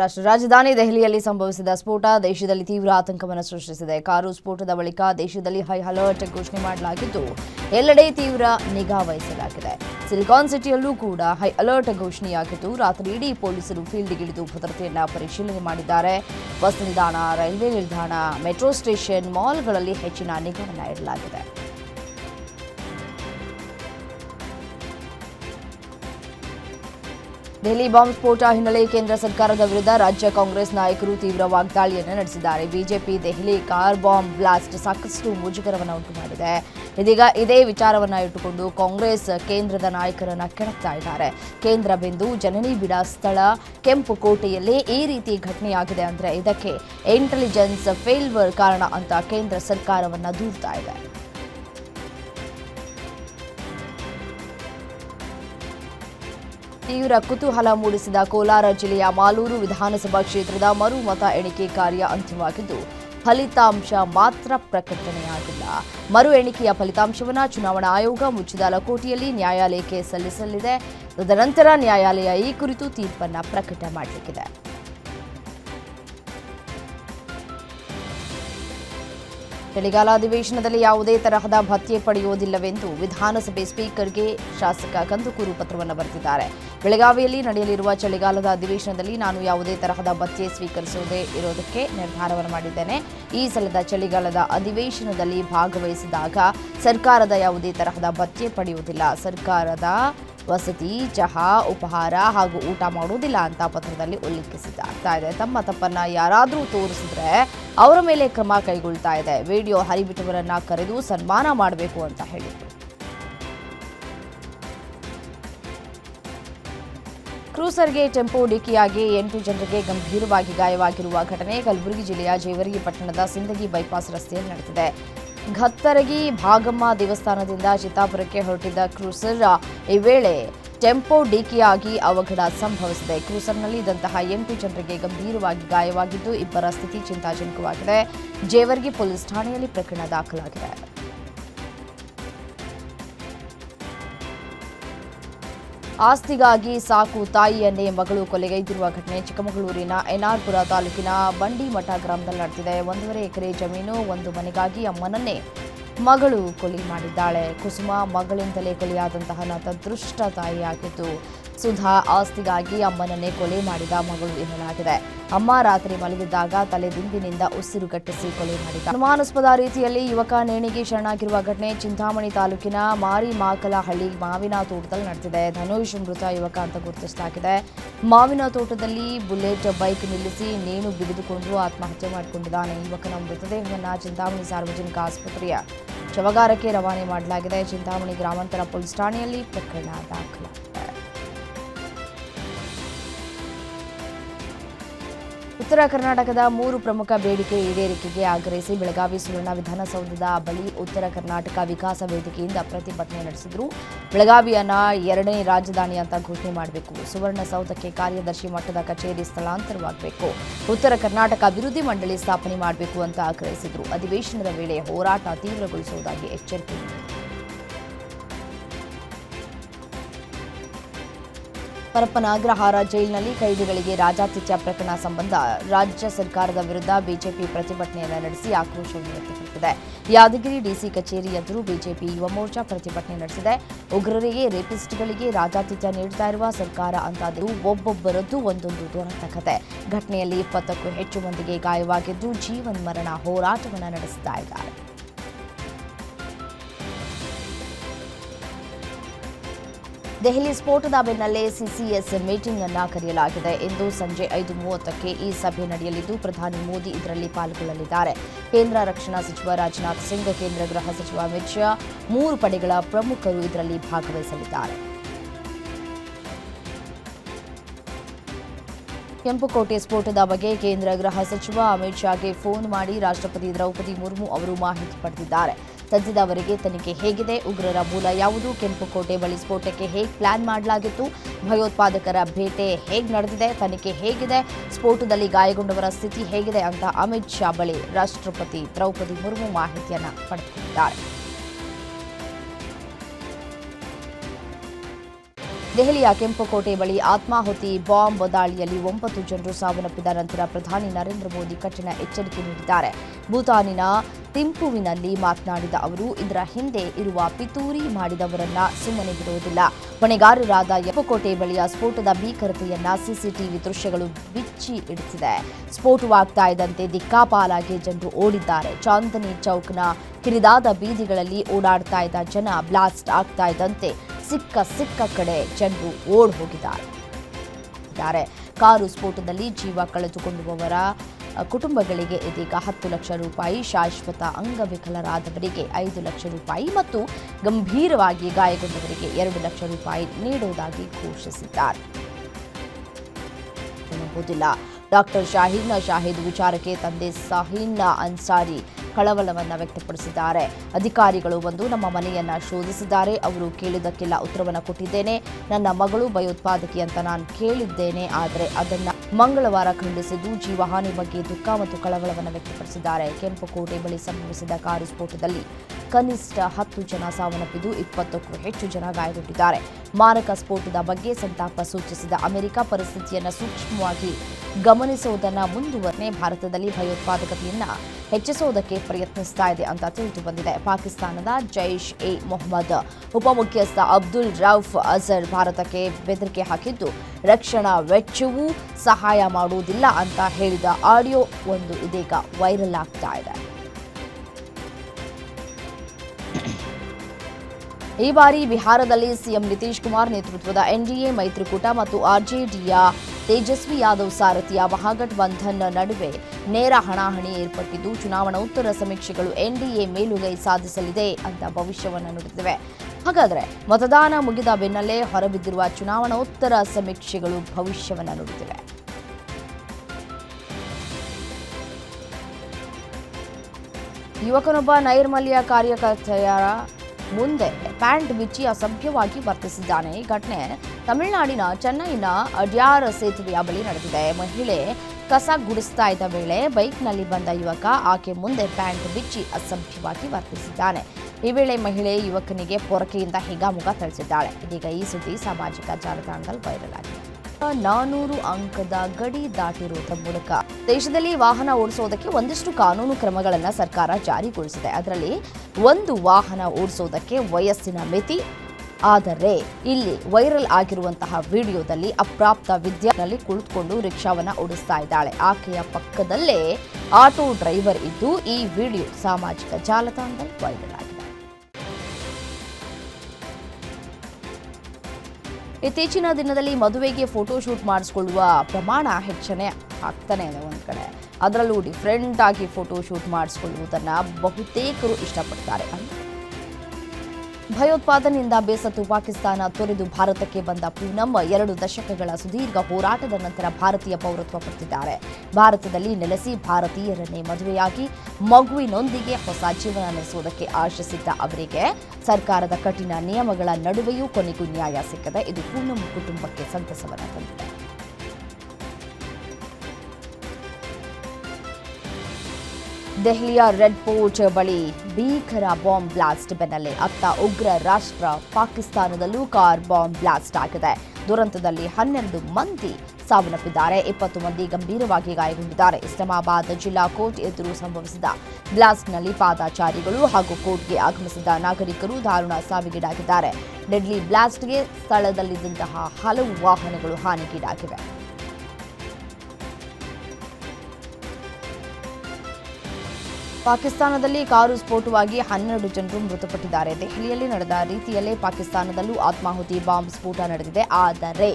ರಾಷ್ಟ್ರ ರಾಜಧಾನಿ ದೆಹಲಿಯಲ್ಲಿ ಸಂಭವಿಸಿದ ಸ್ಫೋಟ, ದೇಶದಲ್ಲಿ ತೀವ್ರ ಆತಂಕವನ್ನು ಸೃಷ್ಟಿಸಿದೆ. ಕಾರು ಸ್ಫೋಟದ ಬಳಿಕ ದೇಶದಲ್ಲಿ ಹೈ ಅಲರ್ಟ್ ಘೋಷಣೆ ಮಾಡಲಾಗಿದ್ದು, ಎಲ್ಲೆಡೆ ತೀವ್ರ ನಿಗಾ ವಹಿಸಲಾಗಿದೆ. ಸಿಲಿಕಾನ್ ಸಿಟಿಯಲ್ಲೂ ಕೂಡ ಹೈ ಅಲರ್ಟ್ ಘೋಷಣೆಯಾಗಿದ್ದು, ರಾತ್ರಿ ಇಡೀ ಪೊಲೀಸರು ಫೀಲ್ಡ್ಗಿಳಿದು ಭದ್ರತೆಯನ್ನು ಪರಿಶೀಲನೆ ಮಾಡಿದ್ದಾರೆ. ಬಸ್ ನಿಲ್ದಾಣ, ರೈಲ್ವೆ ನಿಲ್ದಾಣ, ಮೆಟ್ರೋ ಸ್ಟೇಷನ್, ಮಾಲ್ಗಳಲ್ಲಿ ಹೆಚ್ಚಿನ ನಿಗಾವನ್ನು ಇಡಲಾಗಿದೆ ದೆಹಲಿ ಬಾಂಬ್ ಸ್ಫೋಟ ಹಿನ್ನೆಲೆ ಕೇಂದ್ರ ಸರ್ಕಾರದ ವಿರುದ್ಧ ರಾಜ್ಯ ಕಾಂಗ್ರೆಸ್ ನಾಯಕರು ತೀವ್ರ ವಾಗ್ದಾಳಿಯನ್ನು ನಡೆಸಿದ್ದಾರೆ. BJP Delhi car bomb blast ಸಾಕಷ್ಟು ಮುಜುಗರವನ್ನು ಉಂಟು ಮಾಡಿದೆ. ಇದೀಗ ಇದೇ ವಿಚಾರವನ್ನು ಇಟ್ಟುಕೊಂಡು ಕಾಂಗ್ರೆಸ್ ಕೇಂದ್ರದ ನಾಯಕರನ್ನು ಕೆಣಕ್ತಾ ಇದ್ದಾರೆ. ಕೇಂದ್ರ ಬಿಂದು ಜನನಿ ಬಿಡ ಸ್ಥಳ ಕೆಂಪು ಕೋಟೆಯಲ್ಲಿ ಈ ರೀತಿ ಘಟನೆಯಾಗಿದೆ ಅಂದರೆ ಇದಕ್ಕೆ ಇಂಟೆಲಿಜೆನ್ಸ್ ಫೇಲ್ವರ್ ಕಾರಣ ಅಂತ ಕೇಂದ್ರ ಸರ್ಕಾರವನ್ನು ದೂರ್ತಾ ಇದೆ. ತೀವ್ರ ಕುತೂಹಲ ಮೂಡಿಸಿದ ಕೋಲಾರ ಜಿಲ್ಲೆಯ ಮಾಲೂರು ವಿಧಾನಸಭಾ ಕ್ಷೇತ್ರದ ಮರು ಮತ ಎಣಿಕೆ ಕಾರ್ಯ ಅಂತ್ಯವಾಗಿದ್ದು, ಫಲಿತಾಂಶ ಮಾತ್ರ ಪ್ರಕಟಣೆಯಾಗಿಲ್ಲ. ಮರು ಎಣಿಕೆಯ ಫಲಿತಾಂಶವನ್ನು ಚುನಾವಣಾ ಆಯೋಗ ಮುಚ್ಚಿದ ಲಕೋಟೆಯಲ್ಲಿ ನ್ಯಾಯಾಲಯಕ್ಕೆ ಸಲ್ಲಿಸಲಿದೆ. ತದನಂತರ ನ್ಯಾಯಾಲಯ ಈ ಕುರಿತು ತೀರ್ಪನ್ನು ಪ್ರಕಟ ಮಾಡಲಿಕ್ಕಿದೆ. ಚಳಿಗಾಲ ಅಧಿವೇಶನದಲ್ಲಿ ಯಾವುದೇ ತರಹದ ಭತ್ಯೆ ಪಡೆಯುವುದಿಲ್ಲವೆಂದು ವಿಧಾನಸಭೆ ಸ್ಪೀಕರ್ಗೆ ಶಾಸಕ ಕಂದುಕೂರು ಪತ್ರವನ್ನು ಬರೆದಿದ್ದಾರೆ. ಬೆಳಗಾವಿಯಲ್ಲಿ ನಡೆಯಲಿರುವ ಚಳಿಗಾಲದ ಅಧಿವೇಶನದಲ್ಲಿ ನಾನು ಯಾವುದೇ ತರಹದ ಭತ್ಯೆ ಸ್ವೀಕರಿಸುವುದೇ ಇರೋದಕ್ಕೆ ನಿರ್ಧಾರವನ್ನು ಮಾಡಿದ್ದೇನೆ. ಈ ಸಲದ ಚಳಿಗಾಲದ ಅಧಿವೇಶನದಲ್ಲಿ ಭಾಗವಹಿಸಿದಾಗ ಸರ್ಕಾರದ ಯಾವುದೇ ತರಹದ ಭತ್ಯೆ ಪಡೆಯುವುದಿಲ್ಲ. ಸರ್ಕಾರದ ವಸತಿ, ಚಹಾ, ಉಪಹಾರ ಹಾಗೂ ಊಟ ಮಾಡುವುದಿಲ್ಲ ಅಂತ ಪತ್ರದಲ್ಲಿ ಉಲ್ಲೇಖಿಸಿದ್ದಾರೆ. ತಮ್ಮ ತಪ್ಪನ್ನು ಯಾರಾದರೂ ತೋರಿಸಿದ್ರೆ ಅವರ ಮೇಲೆ ಕ್ರಮ ಕೈಗೊಳ್ತಾ ಇದೆ. ವಿಡಿಯೋ ಹರಿಬಿಟ್ಟವರನ್ನ ಕರೆದು ಸನ್ಮಾನ ಮಾಡಬೇಕು ಅಂತ ಹೇಳಿದರು. ಕ್ರೂಸರ್ಗೆ ಟೆಂಪೋ ಡಿಕ್ಕಿಯಾಗಿ ಎಂಟು ಜನರಿಗೆ ಗಂಭೀರವಾಗಿ ಗಾಯವಾಗಿರುವ ಘಟನೆ ಕಲಬುರಗಿ ಜಿಲ್ಲೆಯ ಜೇವರ್ಗಿ ಪಟ್ಟಣದ ಸಿಂದಗಿ ಬೈಪಾಸ್ ರಸ್ತೆಯಲ್ಲಿ ನಡೆದಿದೆ. ಘತ್ತರಗಿ ಭಾಗಮ್ಮ ದೇವಸ್ಥಾನದಿಂದ ಚಿತ್ತಾಪುರಕ್ಕೆ ಹೊರಟಿದ್ದ ಕ್ರೂಸರ್, ಈ ವೇಳೆ ಟೆಂಪೋ ಡಿಕಿಯಾಗಿ ಅವಘಡ ಸಂಭವಿಸಿದೆ. ಕ್ರೂಸರ್ನಲ್ಲಿ ಇದ್ದಂತಹ ಎಂಟು ಜನರಿಗೆ ಗಂಭೀರವಾಗಿ ಗಾಯವಾಗಿದ್ದು ಇಬ್ಬರ ಸ್ಥಿತಿ ಚಿಂತಾಜನಕವಾಗಿದೆ. ಜೇವರ್ಗಿ ಪೊಲೀಸ್ ಠಾಣೆಯಲ್ಲಿ ಪ್ರಕರಣ ದಾಖಲಾಗಿದೆ. ಆಸ್ತಿಗಾಗಿ ಸಾಕು ತಾಯಿಯನ್ನೇ ಮಗಳು ಕೊಲೆಗೈದಿರುವ ಘಟನೆ ಚಿಕ್ಕಮಗಳೂರಿನ ಎನ್ಆರ್ಪುರ ತಾಲೂಕಿನ ಬಂಡಿಮಠ ಗ್ರಾಮದಲ್ಲಿ ನಡೆದಿದೆ. ಒಂದೂವರೆ ಎಕರೆ ಜಮೀನು, ಒಂದು ಮನೆಗಾಗಿ ಅಮ್ಮನನ್ನೇ ಮಗಳು ಕೊಲೆ ಮಾಡಿದ್ದಾಳೆ. ಕುಸುಮ ಮಗಳಿಂದಲೇ ಕೊಲೆಯಾದಂತಹ ನತದೃಷ್ಟ ತಾಯಿಯಾಗಿದ್ದು ಸುಧಾ ಆಸ್ತಿಗಾಗಿ ಅಮ್ಮನನ್ನೇ ಕೊಲೆ ಮಾಡಿದ ಮಗಳು ಎನ್ನಲಾಗಿದೆ. ಅಮ್ಮ ರಾತ್ರಿ ಮಲಗಿದ್ದಾಗ ತಲೆ ದಿಂಬಿನಿಂದ ಉಸಿರುಗಟ್ಟಿಸಿ ಕೊಲೆ ಮಾಡಿದ. ಅನುಮಾನಾಸ್ಪದ ರೀತಿಯಲ್ಲಿ ಯುವಕ ನೇಣಿಗೆ ಶರಣಾಗಿರುವ ಘಟನೆ ಚಿಂತಾಮಣಿ ತಾಲೂಕಿನ ಮಾರಿ ಮಾಕಲ ಹಳ್ಳಿ ಮಾವಿನ ತೋಟದಲ್ಲಿ ನಡೆದಿದೆ. ಧನುಷ್ ಮೃತ ಯುವಕ ಅಂತ ಗುರುತಿಸಲಾಗಿದೆ. ಮಾವಿನ ತೋಟದಲ್ಲಿ ಬುಲೆಟ್ ಬೈಕ್ ನಿಲ್ಲಿಸಿ ನೇಣು ಬಿಗಿದುಕೊಂಡು ಆತ್ಮಹತ್ಯೆ ಮಾಡಿಕೊಂಡಿದ್ದಾನೆ. ಯುವಕನ ಮೃತದೇಹವನ್ನು ಚಿಂತಾಮಣಿ ಸಾರ್ವಜನಿಕ ಆಸ್ಪತ್ರೆಯ ಶವಗಾರಕ್ಕೆ ರವಾನೆ ಮಾಡಲಾಗಿದೆ. ಚಿಂತಾಮಣಿ ಗ್ರಾಮಾಂತರ ಪೊಲೀಸ್ ಠಾಣೆಯಲ್ಲಿ ಪ್ರಕರಣ ದಾಖಲಾಗಿದೆ ಉತ್ತರ ಕರ್ನಾಟಕದ ಮೂರು ಪ್ರಮುಖ ಬೇಡಿಕೆ ಈಡೇರಿಕೆಗೆ ಆಗ್ರಹಿಸಿ ಬೆಳಗಾವಿ ಸುವರ್ಣ ವಿಧಾನಸೌಧದ ಬಳಿ ಉತ್ತರ ಕರ್ನಾಟಕ ವಿಕಾಸ ವೇದಿಕೆಯಿಂದ ಪ್ರತಿಭಟನೆ ನಡೆಸಿದ್ರು. ಬೆಳಗಾವಿಯನ್ನ ಎರಡನೇ ರಾಜಧಾನಿ ಅಂತ ಘೋಷಣೆ ಮಾಡಬೇಕು. ಸುವರ್ಣಸೌಧಕ್ಕೆ ಕಾರ್ಯದರ್ಶಿ ಮಟ್ಟದ ಕಚೇರಿ ಸ್ಥಳಾಂತರವಾಗಬೇಕು. ಉತ್ತರ ಕರ್ನಾಟಕ ಅಭಿವೃದ್ಧಿ ಮಂಡಳಿ ಸ್ಥಾಪನೆ ಮಾಡಬೇಕು ಅಂತ ಆಗ್ರಹಿಸಿದ್ರು. ಅಧಿವೇಶನದ ವೇಳೆ ಹೋರಾಟ ತೀವ್ರಗೊಳಿಸುವುದಾಗಿ ಎಚ್ಚರಿಕೆ ನೀಡಿದರು. ಪರಪ್ಪನ ಅಗ್ರಹಾರ ಜೈಲಿನಲ್ಲಿ ಕೈದಿಗಳಿಗೆ ರಾಜಾತಿಥ್ಯ ಪ್ರಕರಣ ಸಂಬಂಧ ರಾಜ್ಯ ಸರ್ಕಾರದ ವಿರುದ್ಧ ಬಿಜೆಪಿ ಪ್ರತಿಭಟನೆಯನ್ನು ನಡೆಸಿ ಆಕ್ರೋಶ ವ್ಯಕ್ತಪಡಿಸಿದೆ. ಯಾದಗಿರಿ ಡಿಸಿ ಕಚೇರಿ ಎದುರು ಬಿಜೆಪಿ ಯುವ ಮೋರ್ಚಾ ಪ್ರತಿಭಟನೆ ನಡೆಸಿದೆ. ಉಗ್ರರಿಗೆ, ರೇಪಿಸ್ಟ್ಗಳಿಗೆ ರಾಜಾತಿಥ್ಯ ನೀಡ್ತಾ ಇರುವ ಸರ್ಕಾರ ಅಂತಾದರೂ ಒಬ್ಬೊಬ್ಬರದ್ದು ಒಂದೊಂದು ದುರಂತ ಕತೆ. ಘಟನೆಯಲ್ಲಿ ಇಪ್ಪತ್ತಕ್ಕೂ ಹೆಚ್ಚು ಮಂದಿಗೆ ಗಾಯವಾಗಿದ್ದು ಜೀವನ್ ಮರಣ ಹೋರಾಟವನ್ನು ನಡೆಸುತ್ತಿದ್ದಾರೆ ದೆಹಲಿ ಸ್ಫೋಟದ ಬೆನ್ನಲ್ಲೇ ಸಿಸಿಎಸ್ ಮೀಟಿಂಗ್ ಅನ್ನು ಕರೆಯಲಾಗಿದೆ. ಎಂದು ಸಂಜೆ ಐದು ಮೂವತ್ತಕ್ಕೆ ಈ ಸಭೆ ನಡೆಯಲಿದ್ದು, ಪ್ರಧಾನಿ ಮೋದಿ ಇದರಲ್ಲಿ ಪಾಲ್ಗೊಳ್ಳಲಿದ್ದಾರೆ. ಕೇಂದ್ರ ರಕ್ಷಣಾ ಸಚಿವ ರಾಜನಾಥ್ ಸಿಂಗ್, ಕೇಂದ್ರ ಗೃಹ ಸಚಿವ ಅಮಿತ್ ಶಾ, ಮೂರು ಪಡೆಗಳ ಪ್ರಮುಖರು ಇದರಲ್ಲಿ ಭಾಗವಹಿಸಲಿದ್ದಾರೆ. ಕೆಂಪುಕೋಟೆ ಸ್ಫೋಟದ ಬಗ್ಗೆ ಕೇಂದ್ರ ಗೃಹ ಸಚಿವ ಅಮಿತ್ ಶಾಗೆ ಫೋನ್ ಮಾಡಿ ರಾಷ್ಟ್ರಪತಿ ದ್ರೌಪದಿ ಮುರ್ಮು ಅವರು ಮಾಹಿತಿ ಪಡೆದಿದ್ದಾರೆ. ಸದ್ಯದವರೆಗೆ ತನಿಖೆ ಹೇಗಿದೆ? ಉಗ್ರರ ಮೂಲ ಯಾವುದು? ಕೆಂಪುಕೋಟೆ ಬಳಿ ಸ್ಫೋಟಕ್ಕೆ ಹೇಗೆ ಪ್ಲಾನ್ ಮಾಡಲಾಗಿತ್ತು? ಭಯೋತ್ಪಾದಕರ ಭೇಟೆ ಹೇಗೆ ನಡೆದಿದೆ? ತನಿಖೆ ಹೇಗಿದೆ? ಸ್ಫೋಟದಲ್ಲಿ ಗಾಯಗೊಂಡವರ ಸ್ಥಿತಿ ಹೇಗಿದೆ ಅಂತ ಅಮಿತ್ ಶಾ ಬಳಿ ರಾಷ್ಟ್ರಪತಿ ದ್ರೌಪದಿ ಮುರ್ಮು ಮಾಹಿತಿಯನ್ನು ಪಡೆದಿದ್ದಾರೆ ದೆಹಲಿಯ ಕೆಂಪುಕೋಟೆ ಬಳಿ ಆತ್ಮಾಹುತಿ ಬಾಂಬ್ ದಾಳಿಯಲ್ಲಿ ಒಂಬತ್ತು ಜನರು ಸಾವನ್ನಪ್ಪಿದ ನಂತರ ಪ್ರಧಾನಿ ನರೇಂದ್ರ ಮೋದಿ ಕಠಿಣ ಎಚ್ಚರಿಕೆ ನೀಡಿದ್ದಾರೆ. ಭೂತಾನಿನ ತಿಂಪುವಿನಲ್ಲಿ ಮಾತನಾಡಿದ ಅವರು, ಇದರ ಹಿಂದೆ ಇರುವ ಪಿತೂರಿ ಮಾಡಿದವರನ್ನ ಸುಮ್ಮನೆ ಬಿಡುವುದಿಲ್ಲ. ಹೊಣೆಗಾರರಾದ ಕೆಂಪುಕೋಟೆ ಬಳಿಯ ಸ್ಫೋಟದ ಭೀಕರತೆಯನ್ನ ಸಿಸಿಟಿವಿ ದೃಶ್ಯಗಳು ಬಿಚ್ಚಿ ಇಡುತ್ತಿದೆ ಸ್ಫೋಟವಾಗ್ತಾ ಇದ್ದಂತೆ ದಿಕ್ಕಾಪಾಲಾಗಿ ಜನರು ಓಡಿದ್ದಾರೆ. ಚಾಂದನಿ ಚೌಕ್ನ ಕಿರಿದಾದ ಬೀದಿಗಳಲ್ಲಿ ಓಡಾಡ್ತಾ ಇದ್ದ ಜನ ಬ್ಲಾಸ್ಟ್ ಆಗ್ತಾ ಇದ್ದಂತೆ ಸಿಕ್ಕ ಸಿಕ್ಕ ಕಡೆ ಜನರು ಓಡ್ ಹೋಗಿದ್ದಾರೆ. ಕಾರು ಸ್ಫೋಟದಲ್ಲಿ ಜೀವ ಕಳೆದುಕೊಂಡುವವರ ಕುಟುಂಬಗಳಿಗೆ ಇದೀಗ ಹತ್ತು ಲಕ್ಷ ರೂಪಾಯಿ ಶಾಶ್ವತ ಅಂಗವಿಕಲರಾದವರಿಗೆ ಐದು ಲಕ್ಷ ರೂಪಾಯಿ ಮತ್ತು ಗಂಭೀರವಾಗಿ ಗಾಯಗೊಂಡವರಿಗೆ ಎರಡು ಲಕ್ಷ ರೂಪಾಯಿ ನೀಡುವುದಾಗಿ ಘೋಷಿಸಿದ್ದಾರೆ. ಡಾಕ್ಟರ್ ಶಾಹೀನ್ ಶಾಹಿದ್ ವಿಚಾರಕ್ಕೆ ತಂದೆ ಸಾಹೀನ್ ಅನ್ಸಾರಿ ಕಳವಳವನ್ನ ವ್ಯಕ್ತಪಡಿಸಿದ್ದಾರೆ. ಅಧಿಕಾರಿಗಳು ಬಂದು ನಮ್ಮ ಮನೆಯನ್ನ ಶೋಧಿಸಿದ್ದಾರೆ. ಅವರು ಕೇಳಿದ್ದಕ್ಕೆಲ್ಲ ಉತ್ತರವನ್ನು ಕೊಟ್ಟಿದ್ದೇನೆ. ನನ್ನ ಮಗಳು ಭಯೋತ್ಪಾದಕಿ ಅಂತ ನಾನು ಕೇಳಿದ್ದೇನೆ. ಆದರೆ ಅದನ್ನ ಮಂಗಳವಾರ ಖಂಡಿಸಿದ್ದು ಜೀವಹಾನಿ ಬಗ್ಗೆ ದುಃಖ ಮತ್ತು ಕಳವಳವನ್ನು ವ್ಯಕ್ತಪಡಿಸಿದ್ದಾರೆ. ಕೆಂಪುಕೋಟೆ ಬಳಿ ಸಂಭವಿಸಿದ ಕಾರು ಸ್ಫೋಟದಲ್ಲಿ ಕನಿಷ್ಠ ಹತ್ತು ಜನ ಸಾವನ್ನಪ್ಪಿದ್ದು ಇಪ್ಪತ್ತಕ್ಕೂ ಹೆಚ್ಚು ಜನ ಗಾಯಗೊಂಡಿದ್ದಾರೆ. ಮಾರಕ ಸ್ಫೋಟದ ಬಗ್ಗೆ ಸಂತಾಪ ಸೂಚಿಸಿದ ಅಮೆರಿಕ ಪರಿಸ್ಥಿತಿಯನ್ನು ಸೂಕ್ಷ್ಮವಾಗಿ ಗಮನಿಸುವುದನ್ನ ಮುಂದುವರೆನೆ ಭಾರತದಲ್ಲಿ ಭಯೋತ್ಪಾದಕತೆಯನ್ನು ಹೆಚ್ಚಿಸುವುದಕ್ಕೆ ಪ್ರಯತ್ನಿಸ್ತಾ ಇದೆ ಅಂತ ತಿಳಿದು ಬಂದಿದೆ ಪಾಕಿಸ್ತಾನದ ಜೈಷ್ ಎ ಮೊಹಮ್ಮದ್ ಉಪಮುಖ್ಯಸ್ಥ ಅಬ್ದುಲ್ ರೌಫ್ ಅಜರ್ ಭಾರತಕ್ಕೆ ಬೆದರಿಕೆ ಹಾಕಿದ್ದು, ರಕ್ಷಣಾ ವೆಚ್ಚವೂ ಸಹಾಯ ಮಾಡುವುದಿಲ್ಲ ಅಂತ ಹೇಳಿದ ಆಡಿಯೋ ಒಂದು ಇದೀಗ ವೈರಲ್ ಆಗ್ತಾ ಇದೆ. ಈ ಬಾರಿ ಬಿಹಾರದಲ್ಲಿ ಸಿಎಂ ನಿತೀಶ್ ಕುಮಾರ್ ನೇತೃತ್ವದ ಎನ್ಡಿಎ ಮೈತ್ರಿಕೂಟ ಮತ್ತು ಆರ್ಜೆಡಿಯ ತೇಜಸ್ವಿ ಯಾದವ್ ಸಾರಥಿಯ ಮಹಾಗಠಬಂಧನ್ ನಡುವೆ ನೇರ ಹಣಾಹಣಿ ಏರ್ಪಟ್ಟಿದ್ದು ಚುನಾವಣೋತ್ತರ ಸಮೀಕ್ಷೆಗಳು ಎನ್ಡಿಎ ಮೇಲುಗೈ ಸಾಧಿಸಲಿದೆ ಅಂತ ಭವಿಷ್ಯವನ್ನು ನುಡಿದಿವೆ. ಹಾಗಾದರೆ ಮತದಾನ ಮುಗಿದ ಬೆನ್ನಲ್ಲೇ ಹೊರಬಿದ್ದಿರುವ ಚುನಾವಣೋತ್ತರ ಸಮೀಕ್ಷೆಗಳು ಭವಿಷ್ಯವನ್ನು ನುಡಿದಿವೆ. ಯುವಕನೊಬ್ಬ ನೈರ್ಮಲ್ಯ ಕಾರ್ಯಕರ್ತೆಯ ಮುಂದೆ ಪ್ಯಾಂಟ್ ಬಿಚ್ಚಿ ಅಸಭ್ಯವಾಗಿ ವರ್ತಿಸಿದ್ದಾನೆ. ಈ ಘಟನೆ ತಮಿಳುನಾಡಿನ ಚೆನ್ನೈನ ಅಡ್ಯಾರ್ ಸೇತುವೆಯ ಬಳಿ ನಡೆದಿದೆ. ಮಹಿಳೆ ಕಸ ಗುಡಿಸ್ತಾ ಇದ್ದ ವೇಳೆ ಬೈಕ್ನಲ್ಲಿ ಬಂದ ಯುವಕ ಆಕೆ ಮುಂದೆ ಪ್ಯಾಂಟ್ ಬಿಚ್ಚಿ ಅಸಭ್ಯವಾಗಿ ವರ್ತಿಸಿದ್ದಾನೆ. ಈ ವೇಳೆ ಮಹಿಳೆ ಯುವಕನಿಗೆ ಪೊರಕೆಯಿಂದ ಹಿಗಾಮುಗ ಥಳಿಸಿದ್ದಾಳೆ. ಇದೀಗ ಈ ಸುದ್ದಿ ಸಾಮಾಜಿಕ ಜಾಲತಾಣದಲ್ಲಿ ವೈರಲ್ ಆಗಿದೆ. ನಾನೂರು ಅಂಕದ ಗಡಿ ದಾಟಿರುವುದರ ಮೂಲಕ. ದೇಶದಲ್ಲಿ ವಾಹನ ಓಡಿಸೋದಕ್ಕೆ ಒಂದಿಷ್ಟು ಕಾನೂನು ಕ್ರಮಗಳನ್ನು ಸರ್ಕಾರ ಜಾರಿಗೊಳಿಸಿದೆ. ಅದರಲ್ಲಿ ಒಂದು ವಾಹನ ಓಡಿಸೋದಕ್ಕೆ ವಯಸ್ಸಿನ ಮಿತಿ. ಆದರೆ ಇಲ್ಲಿ ವೈರಲ್ ಆಗಿರುವಂತಹ ವಿಡಿಯೋದಲ್ಲಿ ಅಪ್ರಾಪ್ತ ವಿದ್ಯಾರ್ಥಿನಲ್ಲಿ ಕುಳಿತುಕೊಂಡು ರಿಕ್ಷಾವನ್ನ ಓಡಿಸ್ತಾ ಇದ್ದಾಳೆ. ಆಕೆಯ ಪಕ್ಕದಲ್ಲೇ ಆಟೋ ಡ್ರೈವರ್ ಇದ್ದು ಈ ವಿಡಿಯೋ ಸಾಮಾಜಿಕ ಜಾಲತಾಣದಲ್ಲಿ ವೈರಲ್ ಆಗಿದೆ. ಇತ್ತೀಚಿನ ದಿನದಲ್ಲಿ ಮದುವೆಗೆ ಫೋಟೋಶೂಟ್ ಮಾಡಿಸ್ಕೊಳ್ಳುವ ಪ್ರಮಾಣ ಹೆಚ್ಚನೆ ಆಗ್ತಾನೆ ಇದೆ ಒಂದು ಕಡೆ. ಅದರಲ್ಲೂ ಡಿಫ್ರೆಂಟ್ ಆಗಿ ಫೋಟೋಶೂಟ್ ಮಾಡಿಸ್ಕೊಳ್ಳುವುದನ್ನು ಬಹುತೇಕರು ಇಷ್ಟಪಡ್ತಾರೆ. ಅಂದ್ರೆ ಭಯೋತ್ಪಾದನೆಯಿಂದ ಬೇಸತ್ತು ಪಾಕಿಸ್ತಾನ ತೊರೆದು ಭಾರತಕ್ಕೆ ಬಂದ ಪೂನಂ ಎರಡು ದಶಕಗಳ ಸುದೀರ್ಘ ಹೋರಾಟದ ನಂತರ ಭಾರತೀಯ ಪೌರತ್ವ ಪಡೆದಿದ್ದಾರೆ. ಭಾರತದಲ್ಲಿ ನೆಲೆಸಿ ಭಾರತೀಯರನ್ನೇ ಮದುವೆಯಾಗಿ ಮಗುವಿನೊಂದಿಗೆ ಹೊಸ ಜೀವನ ನಡೆಸುವುದಕ್ಕೆ ಆಶಿಸಿದ್ದ ಅವರಿಗೆ ಸರ್ಕಾರದ ಕಠಿಣ ನಿಯಮಗಳ ನಡುವೆಯೂ ಕೊನೆಗೂ ನ್ಯಾಯ ಸಿಕ್ಕದೆ ಇದು ಪೂನಂ ಕುಟುಂಬಕ್ಕೆ ಸಂತಸವನ್ನು ತಂದಿದೆ. ದೆಹಲಿಯ ರೆಡ್ ಫೋರ್ಟ್ ಬಳಿ ಭೀಕರ ಬಾಂಬ್ ಬ್ಲಾಸ್ಟ್ ಬೆನ್ನಲ್ಲೇ ಅತ್ತ ಉಗ್ರ ರಾಷ್ಟ್ರ ಪಾಕಿಸ್ತಾನದಲ್ಲೂ ಕಾರ್ ಬಾಂಬ್ ಬ್ಲಾಸ್ಟ್ ಆಗಿದೆ. ದುರಂತದಲ್ಲಿ ಹನ್ನೆರಡು ಮಂದಿ ಸಾವನ್ನಪ್ಪಿದ್ದಾರೆ. ಇಪ್ಪತ್ತು ಮಂದಿ ಗಂಭೀರವಾಗಿ ಗಾಯಗೊಂಡಿದ್ದಾರೆ. ಇಸ್ಲಾಮಾಬಾದ್ ಜಿಲ್ಲಾ ಕೋರ್ಟ್ ಎದುರು ಸಂಭವಿಸಿದ ಬ್ಲಾಸ್ಟ್ನಲ್ಲಿ ಪಾದಾಚಾರಿಗಳು ಹಾಗೂ ಕೋರ್ಟ್ಗೆ ಆಗಮಿಸಿದ ನಾಗರಿಕರು ದಾರುಣ ಸಾವಿಗೀಡಾಗಿದ್ದಾರೆ. ಡೆಡ್ಲಿ ಬ್ಲಾಸ್ಟ್ಗೆ ಸ್ಥಳದಲ್ಲಿದ್ದಂತಹ ಹಲವು ವಾಹನಗಳು ಹಾನಿಗೀಡಾಗಿವೆ. ಪಾಕಿಸ್ತಾನದಲ್ಲಿ ಕಾರು ಸ್ಫೋಟವಾಗಿ ಹನ್ನೆರಡು ಜನರು ಮೃತಪಟ್ಟಿದ್ದಾರೆ. ದೆಹಲಿಯಲ್ಲಿ ನಡೆದ ರೀತಿಯಲ್ಲೇ ಪಾಕಿಸ್ತಾನದಲ್ಲೂ ಆತ್ಮಾಹುತಿ ಬಾಂಬ್ ಸ್ಫೋಟ ನಡೆದಿದೆ. ಆದರೆ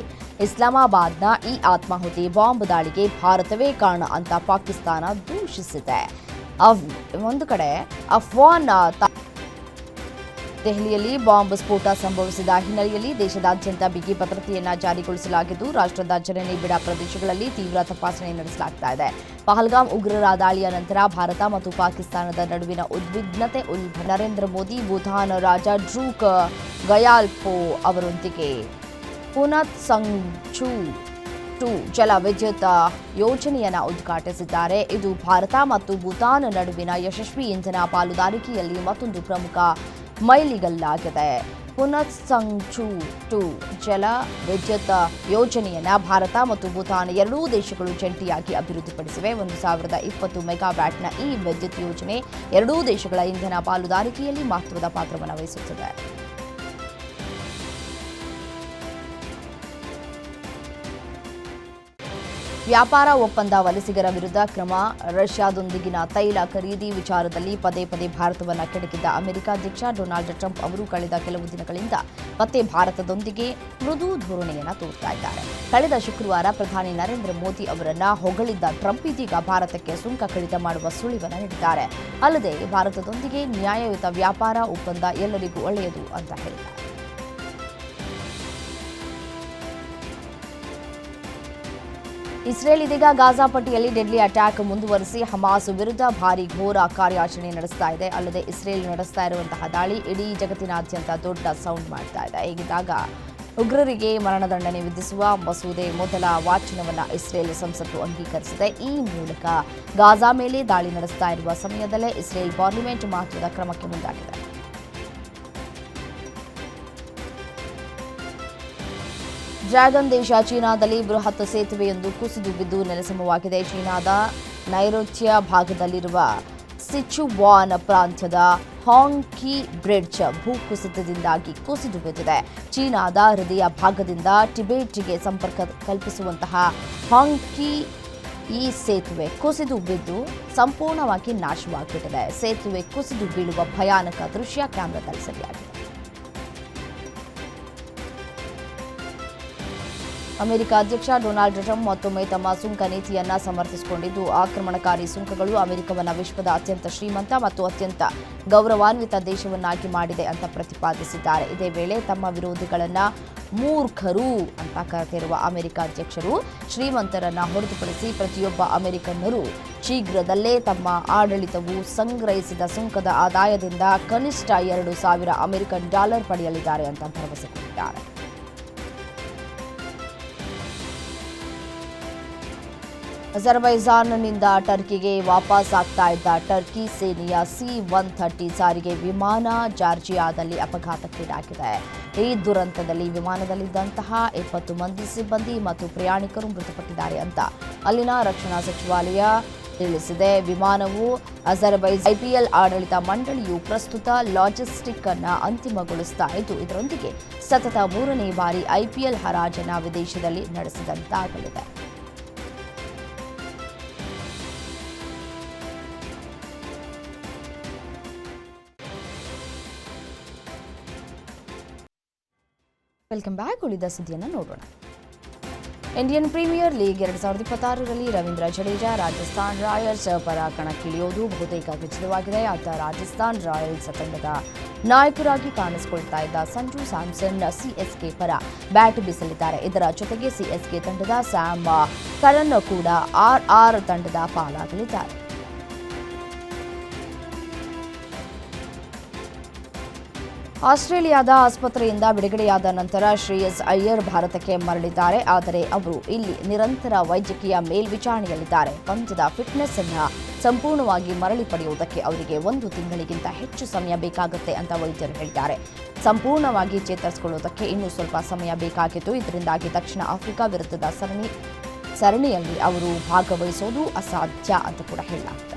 ಇಸ್ಲಾಮಾಬಾದ್ನ ಈ ಆತ್ಮಾಹುತಿ ಬಾಂಬ್ ದಾಳಿಗೆ ಭಾರತವೇ ಕಾರಣ ಅಂತ ಪಾಕಿಸ್ತಾನ ದೂಷಿಸಿದೆ. ಒಂದು ಕಡೆ ಅಫ್ವಾನ್ ದೆಹಲಿಯಲ್ಲಿ ಬಾಂಬ್ ಸ್ಫೋಟ ಸಂಭವಿಸಿದ ಹಿನ್ನೆಲೆಯಲ್ಲಿ ದೇಶದಾದ್ಯಂತ ಬಿಗಿ ಭದ್ರತೆಯನ್ನು ಜಾರಿಗೊಳಿಸಲಾಗಿದ್ದು, ರಾಷ್ಟ್ರದ ಜನನಿಬಿಡ ಪ್ರದೇಶಗಳಲ್ಲಿ ತೀವ್ರ ತಪಾಸಣೆ ನಡೆಸಲಾಗ್ತಾ ಇದೆ. ಪಹಲ್ಗಾಮ್ ಉಗ್ರರ ದಾಳಿಯ ನಂತರ ಭಾರತ ಮತ್ತು ಪಾಕಿಸ್ತಾನದ ನಡುವಿನ ಉದ್ವಿಗ್ನತೆ ನರೇಂದ್ರ ಮೋದಿ, ಭೂತಾನ್ ರಾಜ ಡ್ರೂಕ್ ಗಯಾಲ್ಪೋ ಅವರೊಂದಿಗೆ ಪುನತ್ ಸಂಚು ಟು ಜಲ ವಿದ್ಯುತ್ ಯೋಜನೆಯನ್ನು ಉದ್ಘಾಟಿಸಿದ್ದಾರೆ. ಇದು ಭಾರತ ಮತ್ತು ಭೂತಾನ್ ನಡುವಿನ ಯಶಸ್ವಿ ಇಂಧನ ಪಾಲುದಾರಿಕೆಯಲ್ಲಿ ಮತ್ತೊಂದು ಪ್ರಮುಖ ಮೈಲಿಗಲ್ಲಾಗಿದೆ. ಪುನಃಸಂಚು ಟು ಜಲ ವಿದ್ಯುತ್ ಯೋಜನೆಯನ್ನ ಭಾರತ ಮತ್ತು ಭೂತಾನ್ ಎರಡೂ ದೇಶಗಳು ಜಂಟಿಯಾಗಿ ಅಭಿವೃದ್ಧಿಪಡಿಸಿವೆ. ಒಂದು ಸಾವಿರದ ಇಪ್ಪತ್ತು ಮೆಗಾವ್ಯಾಟ್ನ ಈ ವಿದ್ಯುತ್ ಯೋಜನೆ ಎರಡೂ ದೇಶಗಳ ಇಂಧನ ಪಾಲುದಾರಿಕೆಯಲ್ಲಿ ಮಹತ್ವದ ಪಾತ್ರವನ್ನು ವಹಿಸುತ್ತದೆ. ವ್ಯಾಪಾರ ಒಪ್ಪಂದ ವಲಸಿಗರ ವಿರುದ್ಧ ಕ್ರಮ, ರಷ್ಯಾದೊಂದಿಗಿನ ತೈಲ ಖರೀದಿ ವಿಚಾರದಲ್ಲಿ ಪದೇ ಪದೇ ಭಾರತವನ್ನು ಕೆಡಕಿದ್ದ ಅಮೆರಿಕ ಅಧ್ಯಕ್ಷ ಡೊನಾಲ್ಡ್ ಟ್ರಂಪ್ ಅವರು ಕಳೆದ ಕೆಲವು ದಿನಗಳಿಂದ ಮತ್ತೆ ಭಾರತದೊಂದಿಗೆ ಮೃದು ಧೋರಣೆಯನ್ನು ತೋರ್ತಾ ಇದ್ದಾರೆ. ಕಳೆದ ಶುಕ್ರವಾರ ಪ್ರಧಾನಿ ನರೇಂದ್ರ ಮೋದಿ ಅವರನ್ನ ಹೊಗಳಿದ್ದ ಟ್ರಂಪ್ ಇದೀಗ ಭಾರತಕ್ಕೆ ಸುಂಕ ಕಡಿತ ಮಾಡುವ ಸುಳಿವನ್ನು ನೀಡಿದ್ದಾರೆ. ಅಲ್ಲದೆ ಭಾರತದೊಂದಿಗೆ ನ್ಯಾಯಯುತ ವ್ಯಾಪಾರ ಒಪ್ಪಂದ ಎಲ್ಲರಿಗೂ ಒಳ್ಳೆಯದು ಅಂತ ಹೇಳಿದ್ದಾರೆ. ಇಸ್ರೇಲ್ ಇದೀಗ ಗಾಜಾ ಪಟ್ಟಿಯಲ್ಲಿ ಡೆಡ್ಲಿ ಅಟ್ಯಾಕ್ ಮುಂದುವರಿಸಿ ಹಮಾಸ್ ವಿರುದ್ಧ ಭಾರಿ ಘೋರ ಕಾರ್ಯಾಚರಣೆ ನಡೆಸ್ತಾ ಇದೆ. ಅಲ್ಲದೆ ಇಸ್ರೇಲ್ ನಡೆಸ್ತಾ ಇರುವಂತಹ ದಾಳಿ ಇಡೀ ಜಗತ್ತಿನಾದ್ಯಂತ ದೊಡ್ಡ ಸೌಂಡ್ ಮಾಡ್ತಾ ಇದೆ. ಹೀಗಿದ್ದಾಗ ಉಗ್ರರಿಗೆ ಮರಣದಂಡನೆ ವಿಧಿಸುವ ಮಸೂದೆ ಮೊದಲ ವಾಚನವನ್ನು ಇಸ್ರೇಲ್ ಸಂಸತ್ತು ಅಂಗೀಕರಿಸಿದೆ. ಈ ಮೂಲಕ ಗಾಜಾ ಮೇಲೆ ದಾಳಿ ನಡೆಸ್ತಾ ಇರುವ ಸಮಯದಲ್ಲೇ ಇಸ್ರೇಲ್ ಪಾರ್ಲಿಮೆಂಟ್ ಮಹತ್ವದ ಕ್ರಮಕ್ಕೆ ಮುಂದಾಗಿದೆ. ಡ್ರ್ಯಾಗನ್ ದೇಶ ಚೀನಾದಲ್ಲಿ ಬೃಹತ್ ಸೇತುವೆಯೊಂದು ಕುಸಿದು ಬಿದ್ದು ನೆಲಸಮವಾಗಿದೆ. ಚೀನಾದ ನೈಋತ್ಯ ಭಾಗದಲ್ಲಿರುವ ಸಿಚುವಾನ್ ಪ್ರಾಂತ್ಯದ ಹಾಂಗ್ಕಿ ಬ್ರಿಡ್ಜ್ ಭೂಕುಸಿತದಿಂದಾಗಿ ಕುಸಿದು ಬಿದ್ದಿದೆ. ಚೀನಾದ ಹೃದಯ ಭಾಗದಿಂದ ಟಿಬೇಟ್ಗೆ ಸಂಪರ್ಕ ಕಲ್ಪಿಸುವಂತಹ ಹಾಂಗ್ಕಿ ಈ ಸೇತುವೆ ಕುಸಿದು ಬಿದ್ದು ಸಂಪೂರ್ಣವಾಗಿ ನಾಶವಾಗಿಬಿಟ್ಟಿದೆ. ಸೇತುವೆ ಕುಸಿದು ಬೀಳುವ ಭಯಾನಕ ದೃಶ್ಯ ಕ್ಯಾಮೆರಾದಲ್ಲಿ ಸೆರೆಯಾಗಿದೆ. ಅಮೆರಿಕ ಅಧ್ಯಕ್ಷ ಡೊನಾಲ್ಡ್ ಟ್ರಂಪ್ ಮತ್ತೊಮ್ಮೆ ತಮ್ಮ ಸುಂಕ ನೀತಿಯನ್ನ ಸಮರ್ಥಿಸಿಕೊಂಡಿದ್ದು, ಆಕ್ರಮಣಕಾರಿ ಸುಂಕಗಳು ಅಮೆರಿಕವನ್ನು ವಿಶ್ವದ ಅತ್ಯಂತ ಶ್ರೀಮಂತ ಮತ್ತು ಅತ್ಯಂತ ಗೌರವಾನ್ವಿತ ದೇಶವನ್ನಾಗಿ ಮಾಡಿದೆ ಅಂತ ಪ್ರತಿಪಾದಿಸಿದ್ದಾರೆ. ಇದೇ ವೇಳೆ ತಮ್ಮ ವಿರೋಧಿಗಳನ್ನ ಮೂರ್ಖರು ಅಂತ ಕರೆದಿರುವ ಅಮೆರಿಕ ಅಧ್ಯಕ್ಷರು ಶ್ರೀಮಂತರನ್ನ ಹೊರತುಪಡಿಸಿ ಪ್ರತಿಯೊಬ್ಬ ಅಮೆರಿಕನ್ನರು ಶೀಘ್ರದಲ್ಲೇ ತಮ್ಮ ಆಡಳಿತವು ಸಂಗ್ರಹಿಸಿದ ಸುಂಕದ ಆದಾಯದಿಂದ ಕನಿಷ್ಠ ಎರಡು ಸಾವಿರ ಅಮೆರಿಕನ್ ಡಾಲರ್ ಪಡೆಯಲಿದ್ದಾರೆ ಅಂತ ಭರವಸೆ ಕೊಟ್ಟಿದ್ದಾರೆ. ಅಜರ್ಬೈಜಾನ್ನಿಂದ ಟರ್ಕಿಗೆ ವಾಪಸ್ ಆಗ್ತಾ ಇದ್ದ ಟರ್ಕಿ ಸೇನೆಯ ಸಿ ಒನ್ ಥರ್ಟಿ ಸಾರಿಗೆ ವಿಮಾನ ಜಾರ್ಜಿಯಾದಲ್ಲಿ ಅಪಘಾತಕ್ಕೀಡಾಗಿದೆ. ಈ ದುರಂತದಲ್ಲಿ ವಿಮಾನದಲ್ಲಿದ್ದಂತಹ ಇಪ್ಪತ್ತು ಮಂದಿ ಸಿಬ್ಬಂದಿ ಮತ್ತು ಪ್ರಯಾಣಿಕರು ಮೃತಪಟ್ಟಿದ್ದಾರೆ ಅಂತ ಅಲ್ಲಿನ ರಕ್ಷಣಾ ಸಚಿವಾಲಯ ತಿಳಿಸಿದೆ. ವಿಮಾನವು ಅಜರ್ಬೈಜ್ ಐಪಿಎಲ್ ಆಡಳಿತ ಮಂಡಳಿಯು ಪ್ರಸ್ತುತ ಲಾಜಿಸ್ಟಿಕ್ ಅನ್ನು ಅಂತಿಮಗೊಳಿಸ್ತಾ ಇದ್ದು, ಇದರೊಂದಿಗೆ ಸತತ ಮೂರನೇ ಬಾರಿ ಐಪಿಎಲ್ ಹರಾಜನ ವಿದೇಶದಲ್ಲಿ ನಡೆಸಿದಂತಾಗಲಿದೆ. ವೆಲ್ಕಮ್ ಬ್ಯಾಕ್ ಉಳಿದ ಸುದ್ದಿಯನ್ನು ನೋಡೋಣ. ಇಂಡಿಯನ್ ಪ್ರೀಮಿಯರ್ ಲೀಗ್ ಎರಡು ಸಾವಿರದ ಇಪ್ಪತ್ತಾರರಲ್ಲಿ ರವೀಂದ್ರ ಜಡೇಜಾ, ರಾಜಸ್ಥಾನ್ ರಾಯಲ್ಸ್ ಪರ ಕಣಕ್ಕಿಳಿಯೋದು ಬಹುತೇಕ ಖಚಿತವಾಗಿದೆ ಆತ ರಾಜಸ್ಥಾನ್ ರಾಯಲ್ಸ್ ತಂಡದ ನಾಯಕರಾಗಿ ಕಾಣಿಸಿಕೊಳ್ತಾ ಇದ್ದ ಸಂಜು ಸ್ಯಾಮ್ಸನ್ ಸಿಎಸ್ಕೆ ಪರ ಬ್ಯಾಟ್ ಬೀಸಲಿದ್ದಾರೆ. ಇದರ ಜೊತೆಗೆ ಸಿಎಸ್ಕೆ ತಂಡದ ಸ್ಯಾಮ್ ಕರನ್ ಕೂಡ ಆರ್ಆರ್ ತಂಡದ ಪಾಲಾಗಲಿದ್ದಾರೆ. ಆಸ್ಟ್ರೇಲಿಯಾದ ಆಸ್ಪತ್ರೆಯಿಂದ ಬಿಡುಗಡೆಯಾದ ನಂತರ ಶ್ರೇಯಸ್ ಅಯ್ಯರ್ ಭಾರತಕ್ಕೆ ಮರಳಿದ್ದಾರೆ. ಆದರೆ ಅವರು ಇಲ್ಲಿ ನಿರಂತರ ವೈದ್ಯಕೀಯ ಮೇಲ್ವಿಚಾರಣೆಯಲ್ಲಿದ್ದಾರೆ. ಪಂದ್ಯದ ಫಿಟ್ನೆಸ್ ಅನ್ನು ಸಂಪೂರ್ಣವಾಗಿ ಮರಳಿ ಪಡೆಯುವುದಕ್ಕೆ ಅವರಿಗೆ ಒಂದು ತಿಂಗಳಿಗಿಂತ ಹೆಚ್ಚು ಸಮಯ ಬೇಕಾಗುತ್ತೆ ಅಂತ ವೈದ್ಯರು ಹೇಳಿದ್ದಾರೆ. ಸಂಪೂರ್ಣವಾಗಿ ಚೇತರಿಸಿಕೊಳ್ಳುವುದಕ್ಕೆ ಇನ್ನೂ ಸ್ವಲ್ಪ ಸಮಯ ಬೇಕಾಗಿತ್ತು ಇದರಿಂದಾಗಿ ದಕ್ಷಿಣ ಆಫ್ರಿಕಾ ವಿರುದ್ಧದ ಸರಣಿ, ಸರಣಿಯಲ್ಲಿ ಅವರು ಭಾಗವಹಿಸೋದು ಅಸಾಧ್ಯ ಅಂತ ಕೂಡ ಹೇಳಲಾಗ್ತದೆ.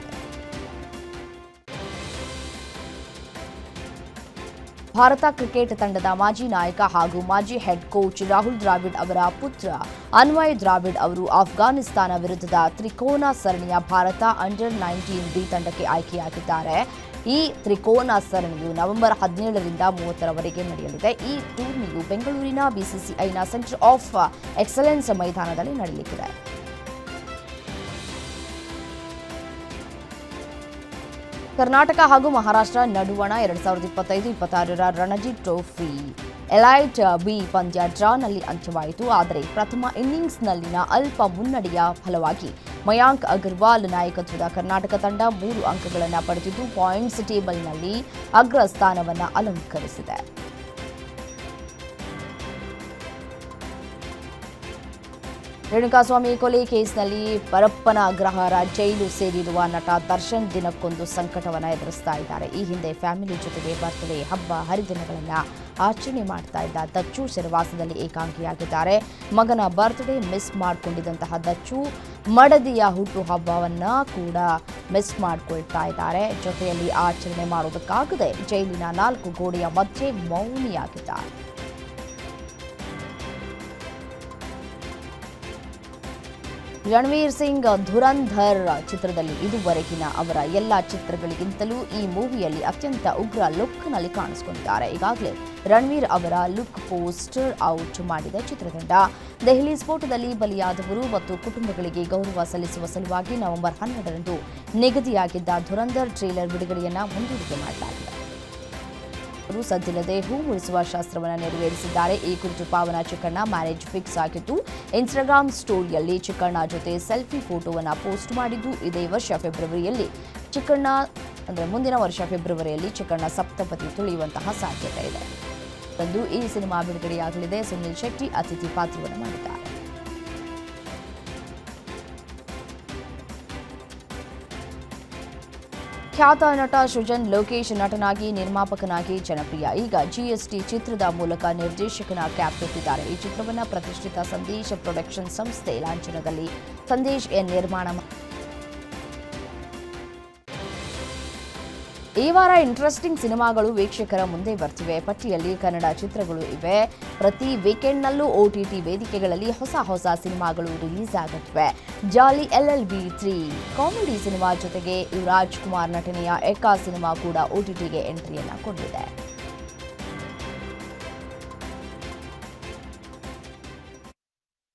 ಭಾರತ ಕ್ರಿಕೆಟ್ ತಂಡದ ಮಾಜಿ ನಾಯಕ ಹಾಗೂ ಮಾಜಿ ಹೆಡ್ ಕೋಚ್ ರಾಹುಲ್ ದ್ರಾವಿಡ್ ಅವರ ಪುತ್ರ ಅನ್ವಯ್ ದ್ರಾವಿಡ್ ಅವರು ಆಫ್ಘಾನಿಸ್ತಾನ ವಿರುದ್ಧದ ತ್ರಿಕೋನ ಸರಣಿಯ ಭಾರತ ಅಂಡರ್ ನೈನ್ಟೀನ್ ಬಿ ತಂಡಕ್ಕೆ ಆಯ್ಕೆಯಾಗಿದ್ದಾರೆ. ಈ ತ್ರಿಕೋನ ಸರಣಿಯು ನವೆಂಬರ್ ಹದಿನೇಳರಿಂದ ಮೂವತ್ತರವರೆಗೆ ನಡೆಯಲಿದೆ. ಈ ಟೂರ್ನಿಯು ಬೆಂಗಳೂರಿನ ಬಿಸಿಸಿಐನ ಸೆಂಟರ್ ಆಫ್ ಎಕ್ಸಲೆನ್ಸ್ ಮೈದಾನದಲ್ಲಿ ನಡೆಯಲಿದೆ ಕರ್ನಾಟಕ ಹಾಗೂ ಮಹಾರಾಷ್ಟ್ರ ನಡುವಣ ಎರಡ್ ಸಾವಿರದ ಇಪ್ಪತ್ತೈದು, ಇಪ್ಪತ್ತಾರರ ರಣಜಿ ಟ್ರೋಫಿ. ಎಲೈಟ್ ಬಿ ಪಂದ್ಯ ಡ್ರಾನಲ್ಲಿ ಅಂತ್ಯವಾಯಿತು, ಆದರೆ ಪ್ರಥಮ ಇನ್ನಿಂಗ್ಸ್ನಲ್ಲಿನ ಅಲ್ಪ ಮುನ್ನಡೆಯ ಫಲವಾಗಿ ಮಯಾಂಕ್ ಅಗರ್ವಾಲ್ ನಾಯಕತ್ವದ ಕರ್ನಾಟಕ ತಂಡ ಮೂರು ಅಂಕಗಳನ್ನು ಪಡೆದಿದ್ದು, ಪಾಯಿಂಟ್ಸ್ ಟೇಬಲ್ನಲ್ಲಿ ಅಗ್ರ ಸ್ಥಾನವನ್ನು ಅಲಂಕರಿಸಿದೆ. ರೇಣುಕಾಸ್ವಾಮಿ ಕೊಲೆ ಕೇಸ್ನಲ್ಲಿ ಪರಪ್ಪನ ಅಗ್ರಹಾರ ಜೈಲು ಸೇರಿರುವ ನಟ ದರ್ಶನ್ ದಿನಕ್ಕೊಂದು ಸಂಕಟವನ್ನು ಎದುರಿಸ್ತಾ ಇದ್ದಾರೆ. ಈ ಹಿಂದೆ ಫ್ಯಾಮಿಲಿ ಜೊತೆಗೆ ಬರ್ತ್ಡೇ ಹಬ್ಬ, ಹರಿದಿನಗಳನ್ನು ಆಚರಣೆ ಮಾಡ್ತಾ ಇದ್ದ ದಚ್ಚು ಸೆರವಾಸದಲ್ಲಿ ಏಕಾಂಗಿಯಾಗಿದ್ದಾರೆ. ಮಗನ ಬರ್ತ್ಡೇ ಮಿಸ್ ಮಾಡಿಕೊಂಡಿದ್ದಂತಹ ದಚ್ಚು ಮಡದಿಯ ಹುಟ್ಟು ಹಬ್ಬವನ್ನು ಕೂಡ ಮಿಸ್ ಮಾಡಿಕೊಳ್ತಾ ಇದ್ದಾರೆ. ಜೊತೆಯಲ್ಲಿ ಆಚರಣೆ ಮಾಡೋದಕ್ಕಾಗದೆ ಜೈಲಿನ ನಾಲ್ಕು ಗೋಡೆಯ ಮಧ್ಯೆ ಮೌನಿಯಾಗಿದ್ದಾರೆ. ರಣವೀರ್ ಸಿಂಗ್ ಧುರಂಧರ್ ಚಿತ್ರದಲ್ಲಿ ಇದುವರೆಗಿನ ಅವರ ಎಲ್ಲ ಚಿತ್ರಗಳಿಗಿಂತಲೂ ಈ ಮೂವಿಯಲ್ಲಿ ಅತ್ಯಂತ ಉಗ್ರ ಲುಕ್ನಲ್ಲಿ ಕಾಣಿಸಿಕೊಂಡಿದ್ದಾರೆ. ಈಗಾಗಲೇ ರಣವೀರ್ ಅವರ ಲುಕ್ ಪೋಸ್ಟರ್ ಔಟ್ ಮಾಡಿದ ಚಿತ್ರತಂಡ. ದೆಹಲಿ ಸ್ಫೋಟದಲ್ಲಿ ಬಲಿಯಾದವರು ಮತ್ತು ಕುಟುಂಬಗಳಿಗೆ ಗೌರವ ಸಲ್ಲಿಸುವ ಸಲುವಾಗಿ ನವೆಂಬರ್ ಹನ್ನೆರಡರಂದು ನಿಗದಿಯಾಗಿದ್ದ ಧುರಂಧರ್ ಟ್ರೇಲರ್ ಬಿಡುಗಡೆಯನ್ನು ಮುಂದೂಡಿಕೆ ಮಾಡಲಾಗಿದೆ. ಅವರು ಸದ್ದಿಲ್ಲದೆ ಹೂ ಮುಡಿಸುವ ಶಾಸ್ತ್ರವನ್ನು ನೆರವೇರಿಸಿದ್ದಾರೆ. ಈ ಕುರಿತು ಪಾವನ ಚಿಕ್ಕಣ್ಣ ಮ್ಯಾರೇಜ್ ಫಿಕ್ಸ್ ಆಗಿದ್ದು, ಇನ್ಸ್ಟಾಗ್ರಾಮ್ ಸ್ಟೋರಿಯಲ್ಲಿ ಚಿಕ್ಕಣ್ಣ ಜೊತೆ ಸೆಲ್ಫಿ ಫೋಟೋವನ್ನು ಪೋಸ್ಟ್ ಮಾಡಿದ್ದು ಇದೇ ವರ್ಷ ಫೆಬ್ರವರಿಯಲ್ಲಿ. ಚಿಕ್ಕಣ್ಣ ಅಂದರೆ ಮುಂದಿನ ವರ್ಷ ಫೆಬ್ರವರಿಯಲ್ಲಿ ಚಿಕ್ಕಣ್ಣ ಸಪ್ತಪತಿ ತುಳಿಯುವಂತಹ ಸಾಧ್ಯತೆ ಇದೆ. ಈ ಸಿನಿಮಾ ಬಿಡುಗಡೆಯಾಗಲಿದೆ. ಸುನಿಲ್ ಶೆಟ್ಟಿ, ಅತಿಥಿ ಪಾತ್ರವನ್ನು ಮಾಡಿದ್ದಾರೆ. ಖ್ಯಾತ ನಟ ಸೃಜನ್ ಲೋಕೇಶ್ ನಟನಾಗಿ ನಿರ್ಮಾಪಕನಾಗಿ ಜನಪ್ರಿಯ. ಈಗ ಜಿಎಸ್ಟಿ ಚಿತ್ರದ ಮೂಲಕ ನಿರ್ದೇಶಕನ ಕ್ಯಾಪ್ ತೊಟ್ಟಿದ್ದಾರೆ ಈ ಚಿತ್ರವನ್ನು ಪ್ರತಿಷ್ಠಿತ ಸಂದೇಶ ಪ್ರೊಡಕ್ಷನ್ ಸಂಸ್ಥೆ ಲಾಂಛನದಲ್ಲಿ ಸಂದೇಶ್ ಎನ್ ನಿರ್ಮಾಣ ಈ ವಾರ ಇಂಟ್ರೆಸ್ಟಿಂಗ್ ಸಿನಿಮಾಗಳು ವೀಕ್ಷಕರ ಮುಂದೆ ಬರ್ತಿವೆ. ಪಟ್ಟಿಯಲ್ಲಿ ಕನ್ನಡ ಚಿತ್ರಗಳು ಇವೆ. ಪ್ರತಿ ವೀಕೆಂಡ್ನಲ್ಲೂ ಒಟಿಟಿ ವೇದಿಕೆಗಳಲ್ಲಿ ಹೊಸ ಹೊಸ ಸಿನಿಮಾಗಳು ರಿಲೀಸ್ ಆಗುತ್ತಿವೆ Jolly L L B three comedy cinema ಜೊತೆಗೆ ಯುವರಾಜ್ ಕುಮಾರ್ ನಟನೆಯ ಏಕಾ ಸಿನಿಮಾ ಕೂಡ ಒಟಿಟಿಗೆ ಎಂಟ್ರಿಯನ್ನು ಕೊಂಡಿದೆ